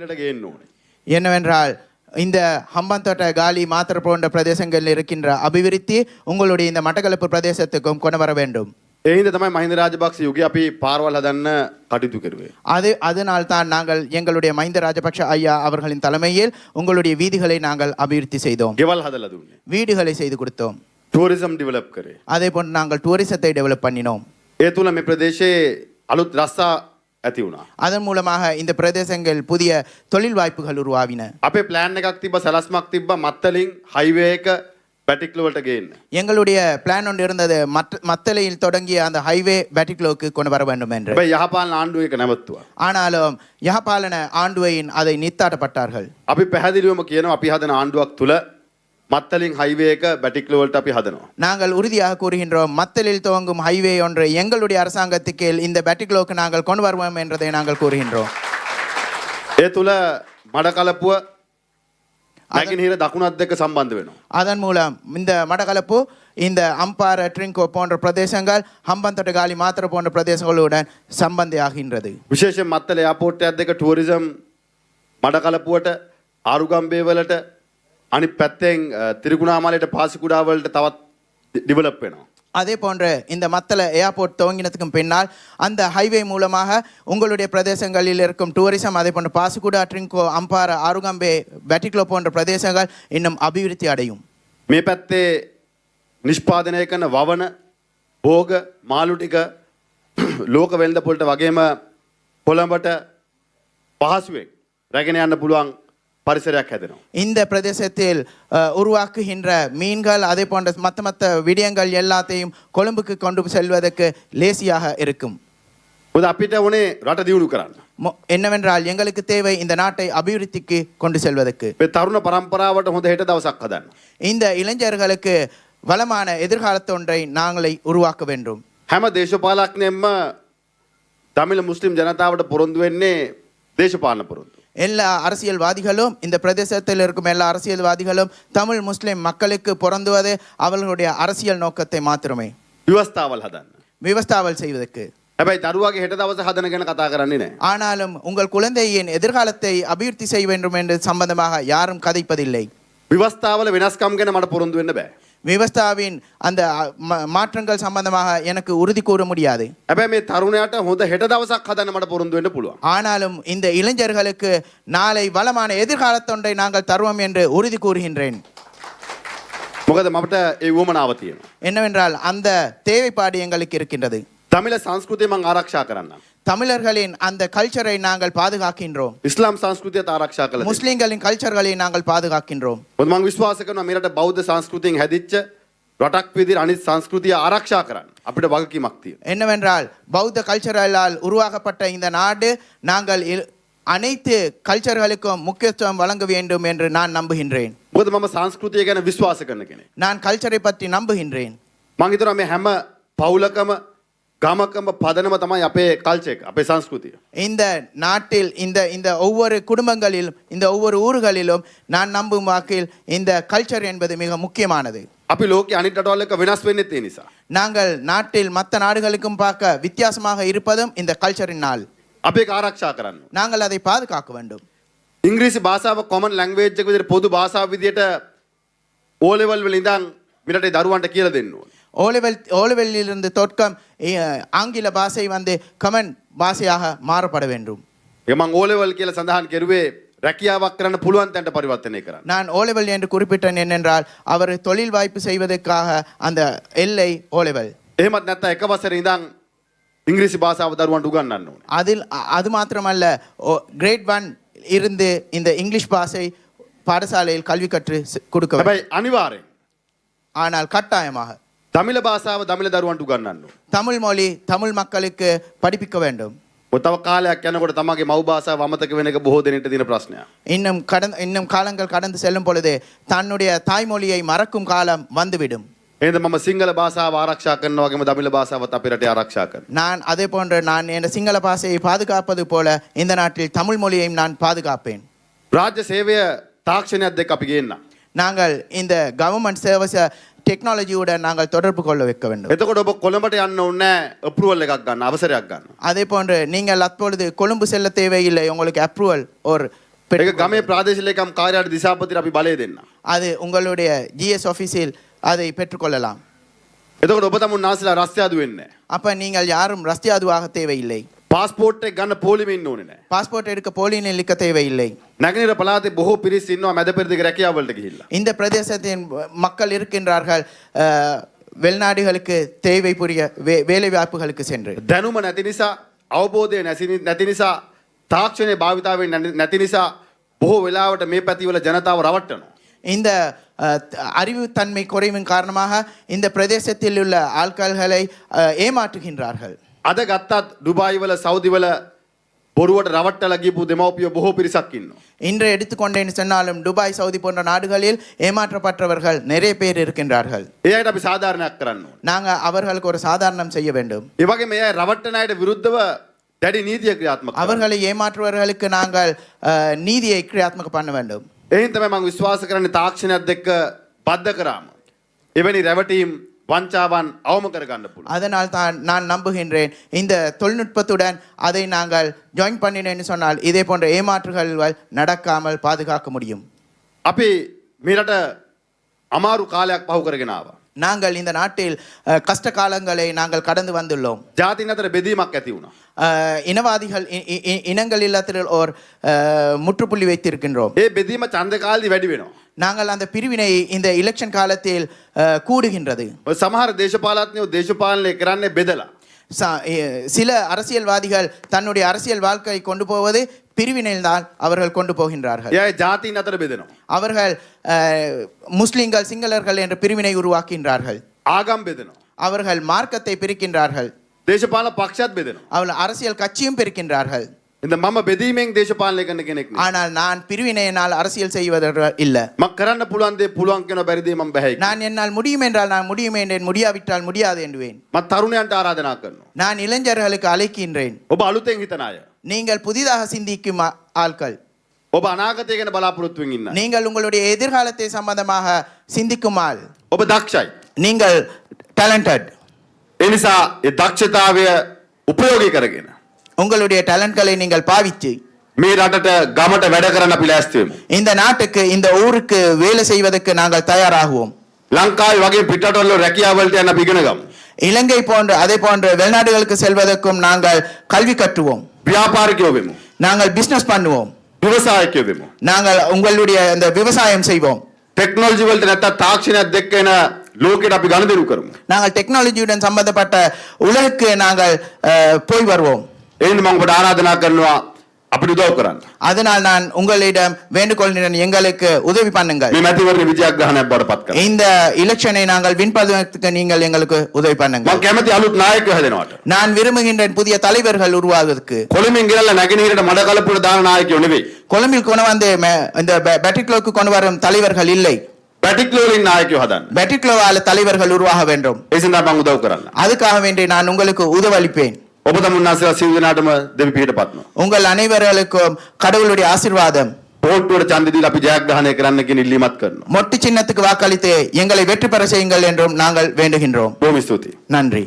බටහිරට ගේන්න ඕනේ. என்னவென்றால் இந்த ஹம்பந்தோட்ட காலி மாத்திர போன்ற பிரதேசங்களில் இருக்கின்ற அபிவிருத்தி உங்களுடைய இந்த மட்டக்களப்பு பிரதேசத்துக்கும் கொண்டு வர வேண்டும் ඒ හින්දා තමයි මහින්ද රාජපක්ෂ යුගයේ අපි පාරවල් හදන්න කටයුතු කරුවේ. அது அதனால் தான் நாங்கள் எங்களுடைய மஹிந்த ராஜபக்ஷ ஐயா அவர்களின் தலைமையில் உங்களுடைய வீதிகளை நாங்கள் அபிவிருத்தி செய்தோம் ගෙවල් හදලා දුන්නේ. வீடுகளை செய்து கொடுத்தோம் ටූරිසම් ඩිවලොප් කරේ. அதே போன்று நாங்கள் டூரிசத்தை டெவலப் பண்ணினோம் ඒ තුල මේ ප්‍රදේශයේ අලුත් රස්සා ඇති වුණා. அதன் மூலமாக இந்த பிரதேசங்கள் புதிய தொழில் வாய்ப்புகள் உருவாவின අපේ ප්ලෑන් එකක් තිබ්බ සැලස්මක් තිබ්බ මත්තලින් හයිවේ එක පැටික්ලු වලට ගේන්න. எங்களுடைய பிளான் ஒன்று இருந்தது மற்ற மத்தளையில் தொடங்கிய அந்த ஹைவே பேட்டிக்லோக்கு கொண்டு வர வேண்டும் என்று හැබැයි යහපාලන ආණ්ඩුව එක නැවතුවා. ஆனாலும் யகபாலன ஆண்டுவையின் அதை நித்தாட்டப்பட்டார்கள் අපි පැහැදිලිවම කියනවා අපි හදන ආණ්ඩුවක් තුල මත්තලින් හයිවේ එක පැටික්ලු වලට අපි හදනවා. நாங்கள் உறுதியாக கூறுகின்றோம் மத்தலில் துவங்கும் ஹைவே ஒன்று எங்களுடைய அரசாங்கத்துக்கு கீழ் இந்த பேட்டிக்லோக்கு நாங்கள் கொண்டு வருவோம் என்றதை நாங்கள் கூறுகின்றோம் ඒ තුල මඩකලපුව නැගිනහිර දකුණත් දෙක සම්බන්ධ වෙනවා. அதன் மூலம் இந்த மடகலப்பு இந்த அம்பார ட்ரிங்கோ போன்ற பிரதேசங்கள் ஹம்பந்தொட்ட காலி மாத்திர போன்ற பிரதேசங்களுடன் சம்பந்தியாகின்றது විශේෂයෙන් මත්තල එයාපෝට් එකක් දෙක ටූරිසම් මඩකලපුවට ආරුගම්බේ වලට අනිත් පැත්තෙන් අ, තිරිකුණාමලයට පාසිකුඩා වලට තවත් ඩිවලොප් වෙනවා. அதே போன்று இந்த மத்தள ஏர்போர்ட் துவங்கினதுக்கும் பின்னால் அந்த ஹைவே மூலமாக உங்களுடைய பிரதேசங்களில் இருக்கும் டூரிசம் அதே போன்று பாசுகுடா ட்ரிங்கோ அம்பார ஆருகம்பே பேட்டிக்லோ போன்ற பிரதேசங்கள் இன்னும் அபிவிருத்தி அடையும் මේ පැත්තේ නිෂ්පාදනය කරන වවන භෝග මාළු ටික ලෝක වෙළඳ පොළට වගේම කොළඹට පහසුවෙන් රැගෙන යන්න පුළුවන් පරිසරයක් හැදෙනවා. இந்த பிரதேசத்தில் அஹ், உருவாக்குகின்ற மீன்கள் அதே போன்ற மற்ற மற்ற விடயங்கள் எல்லாத்தையும் கொழும்புக்கு கொண்டு செல்வதற்கு லேசியாக இருக்கும் මොකද අපිට ඕනේ රට දියුණු කරන්න. மொ- என்னவென்றால் எங்களுக்கு தேவை இந்த நாட்டை அபிவிருத்திக்கு கொண்டு செல்வதற்கு මේ තරුණ පරම්පරාවට හොඳ හෙට දවසක් හදන්න. இந்த இளைஞர்களுக்கு வளமான எதிர்காலத்தொன்றை நாங்களே உருவாக்க வேண்டும் හැම දේශපාලක්නයෙන්ම තමිල මුස්ලිම් ජනතාවට පොරොන්දු වෙන්නේ දේශපාලන පොරොන්දු. எல்லா அரசியல்வாதிகளும் இந்த பிரதேசத்தில் இருக்கும் எல்லா அரசியல்வாதிகளும் தமிழ் முஸ்லிம் மக்களுக்கு பொருந்துவது அவர்களுடைய அரசியல் நோக்கத்தை மாத்திரமே ව්‍යවස්ථාවල් හදන්න. விவஸ்தாவல் செய்வதற்கு හැබැයි දරුවගේ හෙට දවස හදන ගැන කතා කරන්නේ නෑ. ஆனாலும் உங்கள் குழந்தையின் எதிர்காலத்தை அபிவிருத்தி செய்ய வேண்டும் என்று சம்பந்தமாக யாரும் கதைப்பதில்லை විවස්ථාවල වෙනස්කම් ගැන මට පොරොන්දු වෙන්න බෑ. விவஸ்தாவின் அந்த அ, ம- மாற்றங்கள் சம்பந்தமாக எனக்கு உறுதி கூற முடியாது හැබැයි මේ තරුණයට හොඳ හෙට දවසක් හදන්න මට පොරොන්දු වෙන්න පුළුවන්. ஆனாலும் இந்த இளைஞர்களுக்கு நாளை வளமான எதிர்காலத்தொன்றை நாங்கள் தருவோம் என்று உறுதி கூறுகின்றேன் මොකද මට ඒ වුවමනාව තියෙනවා. என்னவென்றால் அந்த தேவைப்பாடு எங்களுக்கு இருக்கின்றது තමිල සංස්කෘතිය මං ආරක්ෂා කරන්න. தமிழர்களின் அந்த கல்ச்சரை நாங்கள் பாதுகாக்கின்றோம் ඉස්ලාම් සංස්කෘතියත් ආරක්ෂා කළ දෙන්න. முஸ்லிம்களின் கல்ச்சர்களை நாங்கள் பாதுகாக்கின்றோம் මොකද මං විශ්වාස කරනවා මෙරට බෞද්ධ සංස්කෘතියෙන් හැදිච්ච රටක් විදිහට අනිත් සංස්කෘතිය ආරක්ෂා කරන්න. අපිට වගකීමක් තියෙනවා. என்னவென்றால் பௌத்த கல்ச்சரலால் உருவாக்கப்பட்ட இந்த நாடு நாங்கள் இல்- அனைத்து கல்ச்சர்களுக்கும் முக்கியத்துவம் வழங்க வேண்டும் என்று நான் நம்புகின்றேன் මොකද මම සංස්කෘතිය ගැන විශ්වාස කරන කෙනෙක්. நான் கல்ச்சரை பற்றி நம்புகின்றேன் මං හිතනවා මේ හැම පවුලකම ගමකම පදනම තමයි අපේ කල්චර් එක, අපේ සංස්කෘතිය. இந்த நாட்டில் இந்த இந்த ஒவ்வொரு குடும்பங்களிலும் இந்த ஒவ்வொரு ஊர்களிலும் நான் நம்பும் வாக்கில் இந்த கல்ச்சர் என்பது மிக முக்கியமானது අපි ලෝකේ අනිත් රටවල් එක්ක වෙනස් වෙන්නේත් ඒ නිසා. நாங்கள் நாட்டில் மற்ற நாடுகளுக்கும் பார்க்க வித்தியாசமாக இருப்பதும் இந்த கல்ச்சரினால் අපි ඒක ආරක්ෂා කරන්න. ඕනේ. நாங்கள் அதை பாதுகாக்க வேண்டும் ඉංග්‍රීසි භාෂාව කොමන් ලැන්ග්වේජ් එක විදිහට පොදු භාෂාව විදිහට O level වල ඉඳන් මිරටේ දරුවන්ට කියලා දෙන්න ඕනේ. ஓலெவல் ஓலெவலிலிருந்து தொட்கம் அஹ், ஆங்கில பாஷை வந்து கமன் பாஷையாக மாறப்பட வேண்டும் ඒක මං O level කියලා සඳහන් කරුවේ රැකියාවක් කරන්න පුළුවන් තැනට පරිවර්තනය කරන්න. நான் ஓலெவல் என்று குறிப்பிட்டேன் என்னென்றால் அவர் தொழில் வாய்ப்பு செய்வதற்காக அந்த எல்லை ஓலெவல் එහෙමත් නැත්නම් එක වසරේ ඉඳන් ඉංග්‍රීසි භාෂාව දරුවන්ට උගන්වන්න ඕනේ. அதில் அ- அது மாத்திரமல்ல கிரேட் ஒன் இருந்து இந்த இங்கிலீஷ் பாஷை பாடசாலையில் கல்வி கற்று செ- கொடுக்க வேண்டும். හැබැයි අනිවාර්යෙන් ஆனால் கட்டாயமாக දමිළ භාෂාව දමිළ දරුවන්ට උගන්වන්න ඕනේ. தமிழ் மொழி தமிழ் மக்களுக்கு படிப்பிக்க வேண்டும் මොකද තව කාලයක් යනකොට තමගේ මව් භාෂාව අමතක වෙන එක බොහෝ දෙනෙක්ට තියෙන ප්‍රශ්නයක්. இன்னும் கடந்த இன்னும் காலங்கள் கடந்து செல்லும் பொழுது தன்னுடைய தாய்மொழியை மறக்கும் காலம் வந்துவிடும் එහෙනම් මම සිංහල භාෂාව ආරක්ෂා කරනවා වගේම දමිළ භාෂාවත් අපේ රටේ ආරක්ෂා කරනවා. நான் அதே போன்று நான் என் சிங்கள பாஷையை பாதுகாப்பது போல இந்த நாட்டில் தமிழ் மொழியையும் நான் பாதுகாப்பேன் රාජ්‍ය සේවය තාක්ෂණයක් දෙක අපි ගේන්න. நாங்கள் இந்த கவர்மெண்ட் சர்வீஸ் டெக்னாலஜியுடன் நாங்கள் தொடர்பு கொள்ள வைக்க வேண்டும் එතකොට ඔබ කොළඹට යන්න ඕනේ අප්‍රූවල් එකක් ගන්න අවසරයක් ගන්න. அதே போன்று நீங்கள் அப்பொழுது கொழும்பு செல்ல தேவையில்லை உங்களுக்கு அப்ரூவல் ஒரு ඒක ගමේ ප්‍රාදේශීය ලේකම් කාර්යාලය දිසාපතිට අපි බලය දෙන්න. அது உங்களுடைய ஜிஎஸ் ஆஃபீஸில் அதை பெற்றுக்கொள்ளலாம் එතකොට ඔබ තමුන් නාසලා රස්තියාදු වෙන්නේ. அப்ப நீங்கள் யாரும் ரஸ்தியாதுவாக தேவையில்லை පාස්පෝර්ට් එක ගන්න පොලිමේ ඉන්න ඕනේ නෑ. பாஸ்போர்ட் எடுக்க போலியில் நிற்க தேவையில்லை නැගනීර පළාතේ බොහෝ පිරිස් ඉන්නවා මැද පෙරදිග රැකියාවලට ගිහිල්ලා. இந்த பிரதேசத்தின் மக்கள் இருக்கின்றார்கள் அஹ், வெளிநாடுகளுக்கு தேவை புரிய வே வேலை வாய்ப்புகளுக்கு சென்று දැනුම නැති නිසා අවබෝධය නැසි- නැති නිසා තාක්ෂණය භාවිතාවෙන් නැති- නැති නිසා බොහෝ වෙලාවට මේ පැතිවල ජනතාව රවට්ටනවා. இந்த அஹ், அறிவுத்தன்மை குறைவின் காரணமாக இந்த பிரதேசத்தில் உள்ள ஆட்கள்களை அஹ், ஏமாற்றுகின்றார்கள் අද ගත්තත් ඩුබායිවල සෞදිවල බොරුවට රවට්ටල ගිපු දෙමව්පිය බොහෝ පිරිසක් ඉන්නවා. இன்று எடுத்துக்கொண்டேன்னு சொன்னாலும் துபாய் சவுதி போன்ற நாடுகளில் ஏமாற்றப்பட்டவர்கள் நிறைய பேர் இருக்கின்றார்கள் ඒ අයට අපි සාධාරණයක් කරන්න ඕනේ. நாங்கள் அவர்களுக்கு ஒரு சாதாரணம் செய்ய வேண்டும் ඒ වගේ මේ අය රවට්ටන අයට විරුද්ධව දැඩි නීතිය ක්‍රියාත්මක කරන්න. அவர்களை ஏமாற்றுவர்களுக்கு நாங்கள் அஹ், நீதியை கிரியாத்மக பண்ண வேண்டும் එයින් තමයි මම විශ්වාස කරන්නේ තාක්ෂණයත් එක්ක බද්ධ කරාම. එවැනි රැවටීම් වංචාවන් අවම කරගන්න පුළුවන්. அதனால் தான் நான் நம்புகின்றேன் இந்த தொழில்நுட்பத்துடன் அதை நாங்கள் ஜாயின் பண்ணினேன்னு சொன்னால் இதே போன்ற ஏமாற்றுகள் நடக்காமல் பாதுகாக்க முடியும் අපි මේ රට අමාරු කාලයක් පහු කරගෙන ආවා. நாங்கள் இந்த நாட்டில் அஹ், கஷ்ட காலங்களை நாங்கள் கடந்து வந்துள்ளோம் ජාතින් අතර බෙදීමක් ඇති වුණා. அஹ், இனவாதிகள் இ- இ- இ- இனங்கள் இல்லத்தில் ஓர் அஹ், முற்றுப்புள்ளி வைத்திருக்கின்றோம் ඒ බෙදීම චන්ද කාලෙදි වැඩි වෙනවා. நாங்கள் அந்த பிரிவினை இந்த எலெக்ஷன் காலத்தில் அஹ், கூடுகின்றது ඔය සමහර දේශපාලඥයෝ දේශපාලනය කරන්නේ බෙදලා. ச- எ- சில அரசியல்வாதிகள் தன்னுடைய அரசியல் வாழ்க்கையை கொண்டு போவது பிரிவினையில்தான் அவர்கள் கொண்டு போகின்றார்கள் එයා ජාතීන් අතර බෙදෙනවා. அவர்கள் அஹ், முஸ்லிம்கள் சிங்களர்கள் என்ற பிரிவினை உருவாக்கின்றார்கள் ආගම් බෙදෙනවා. அவர்கள் மார்க்கத்தை பிரிக்கின்றார்கள் දේශපාලන පක්ෂත් බෙදෙනවා. அவர்கள் அரசியல் கட்சியும் பிரிக்கின்றார்கள் එද මම බෙදීමෙන් දේශපාලනය කරන කෙනෙක් නෙවෙයි. ஆனால் நான் பிரிவினையினால் அரசியல் செய்வதற்கு இல்ல මම කරන්න පුළුවන් දේ පුළුවන් කියන බැරිදේ මම බැහැ. நான் என்னால் முடியும் என்றால் நான் முடியும் என்றேன் முடியாவிட்டால் முடியாது என்றுவேன் මම තරුණයන්ට ආරාධනා කරනවා. நான் இளைஞர்களுக்கு அழைக்கின்றேன் ඔබ අලුතෙන් හිතන අය. நீங்கள் புதிதாக சிந்திக்கும் ஆ- ஆட்கள் ඔබ අනාගතය ගැන බලාපොරොත්තුවෙන් ඉන්න. நீங்கள் உங்களுடைய எதிர்காலத்தை சம்பந்தமாக சிந்திக்கும் ஆள் ඔබ දක්ෂයි. நீங்கள் டேலண்டட் ඒ නිසා ඒ දක්ෂතාවය උපයෝගී කරගෙන உங்களுடைய டேலண்ட்களை நீங்கள் பாவித்து මේ රටට ගමට වැඩ කරන්න අපි ලෑස්ති වෙමු. இந்த நாட்டுக்கு இந்த ஊருக்கு வேலை செய்வதற்கு நாங்கள் தயாராகுவோம் ලංකාවේ වගේ පිටරටවල රැකියාවලට යන්න අපි ඉගෙන ගමු. இலங்கை போன்ற அதே போன்ற வெளிநாடுகளுக்கு செல்வதற்கும் நாங்கள் கல்வி கற்றுவோம் ව්‍යාපාරිකයෝ වෙමු. நாங்கள் பிசினஸ் பண்ணுவோம் ව්‍යවසායකයෝ වෙමු. நாங்கள் உங்களுடைய இந்த விவசாயம் செய்வோம் ටෙක්නොලොජි වලට නැත්තම් තාක්ෂණයක් දෙක්ක එන ලෝකෙට අපි ගනුදෙනු කරමු. நாங்கள் டெக்னாலஜியுடன் சம்பந்தப்பட்ட உலகுக்கு நாங்கள் அஹ், போய் வருவோம் එන්න මම ඔබට ආරාධනා කරනවා අපිට උදව් කරන්න. அதனால் நான் உங்களிடம் வேண்டுகொள்கிறேன் எங்களுக்கு உதவி பண்ணுங்கள் මේ මැතිවරණ විජයග්‍රහණයක් බවට පත් කරන්න. இந்த எலெக்ஷனை நாங்கள் வின்பதற்கு நீங்கள் எங்களுக்கு உதவி මම பண்ணுங்கள் කැමති අලුත් නායකයෝ හැදෙනවට. நான் விரும்புகின்றேன் புதிய தலைவர்கள் உருவாவதற்கு කොළඹින් ගෙනල්ලා නැගෙනහිරට මඩ කලපුවට දාන නායකයෝ නෙවෙයි. கொழும்பில் கொண்டு வந்து மே- இந்த பேட்டிக்லோக்கு கொண்டு வரும் தலைவர்கள் இல்லை පැටික්ලෝ වලින් නායකයෝ හදන්න. பேட்டிக்லோவால தலைவர்கள் உருவாக வேண்டும் ඒ සඳහා මම උදව් කරන්න. அதுக்காக வேண்டி நான் உங்களுக்கு உதவளிப்பேன் ඔබ තමුන්නාසලා සියලු දෙනාටම දෙවි පිහිට පත්නවා. உங்கள் அனைவர்களுக்கும் கடவுளுடைய ஆசீர்வாதம் පෝට්ටුවට ඡන්දෙ දීලා අපි ජයග්‍රහණය කරන්න කියන ඉල්ලීමක් කරනවා. மொட்டு சின்னத்துக்கு வாக்களித்து எங்களை வெற்றி பெற செய்யுங்கள் என்றும் நாங்கள் வேண்டுகின்றோம் බොහොම ස්තුතියි. நன்றி